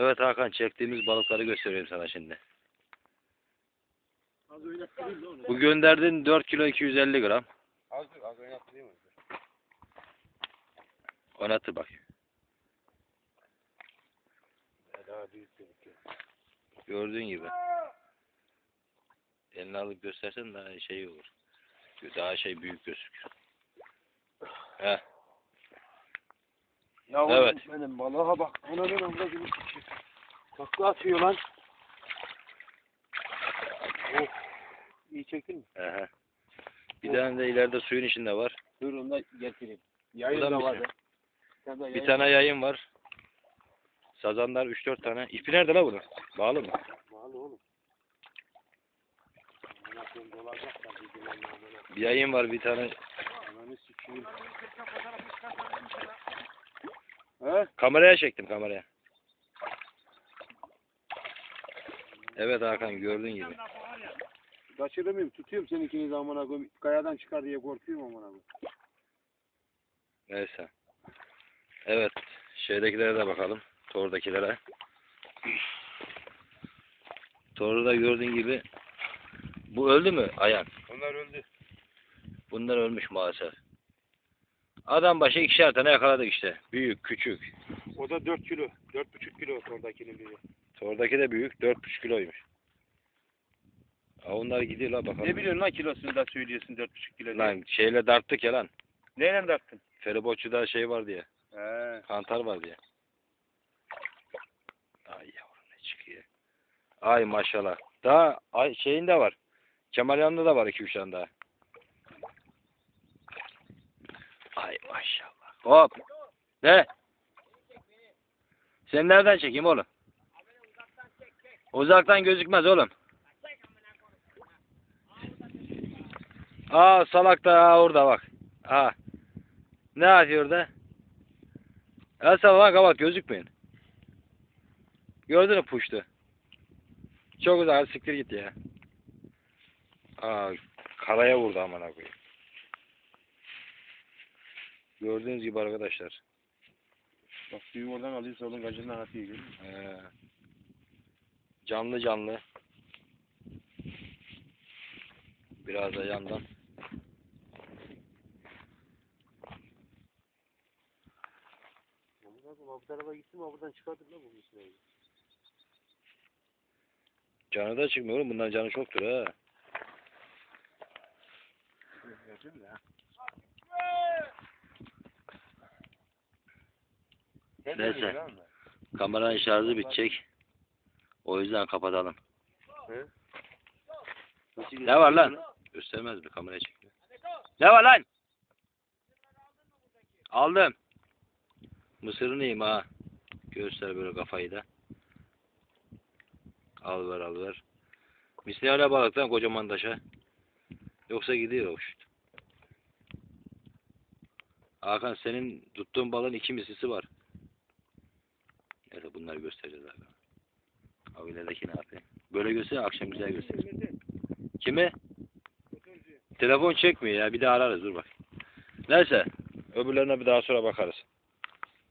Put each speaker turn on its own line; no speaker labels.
Evet Hakan çektiğimiz balıkları gösteriyorum sana şimdi.
Az oynattırayım da onu.
Bu gönderdiğin 4 kilo 250 gram.
Az dur az oynattırayım mı?
Oynatır bak.
Daha büyük.
Gördüğün gibi. Elini alıp göstersen daha şey olur. Daha şey büyük gözükür. Heh.
Ya oğlum
Evet.
benim balığa bak. Ananın gibi sıçıyor. Takla atıyor lan. Of. İyi çektin mi?
Aha. Bir tane de ileride suyun içinde var.
Dur onu da getireyim. Yayın
Buradan
da
sen?
Bir tane
Bir
yayın-
tane yayın var. Sazanlar 3-4 tane. İpi nerede la bunun? Bağlı mı?
Bağlı oğlum. Bir
yayın var bir tane.
Ananı sikeyim. He?
Kameraya çektim kameraya. Evet Hakan gördüğün gibi.
Kaçırır mıyım? Tutuyorum seni ikinizi amına koyayım. Kayadan çıkar diye korkuyorum amına koyayım.
Neyse. Evet. Şeydekilere de bakalım. Tordakilere. Torda da gördüğün gibi. Bu öldü mü Ayan?
Onlar öldü.
Bunlar ölmüş maalesef. Adam başı ikişer tane yakaladık işte. Büyük, küçük.
O da 4 kilo. 4,5 kilo oradakinin biri.
Tordaki de büyük. 4,5 kiloymuş. Aa, onlar gidiyor la bakalım.
Ne biliyorsun lan kilosunu da söylüyorsun 4,5 kilo. diye.
Lan şeyle darttık ya lan.
Neyle taktın?
Feribotçu'da şey var diye.
He.
Kantar var diye. Ay yavrum ne çıkıyor. Ay maşallah. Daha ay şeyinde var. Kemal yanında da var iki üç tane daha. Ay maşallah. Hop. Ne? Sen nereden çekeyim oğlum? Uzaktan gözükmez oğlum. Aa salak da orada bak. Aa. Ne yapıyor orada? El salla bak gözükmeyin. Gördün mü puştu? Çok güzel siktir git ya. Aa karaya vurdu amına koyayım. Gördüğünüz gibi arkadaşlar.
Bak suyu oradan alıyorsa onun gacından atıyor. görüyor musun?
Ee, canlı canlı. Biraz da yandan.
Koyayım bu tarafa gittim ama buradan çıkardım lan bunun üstüne.
Canı da çıkmıyor oğlum. Bunların canı çoktur ha.
Gördün mü
Neyse. Kameranın şarjı bitecek. O yüzden kapatalım. Ne var lan? Göstermez mi? Kameraya çekiyor. Ne var lan? Aldım. Mısırını yiyeyim ha. Göster böyle kafayı da. Al ver al ver. Misli hala balık lan kocaman taşa. Yoksa gidiyor o şut. Hakan senin tuttuğun balığın iki mislisi var. Neyse bunları göstereceğiz. Abi ilerideki ne yapayım? Böyle göster akşam güzel göster. Kimi? Telefon çekmiyor ya. Bir daha ararız dur bak. Neyse. Öbürlerine bir daha sonra bakarız.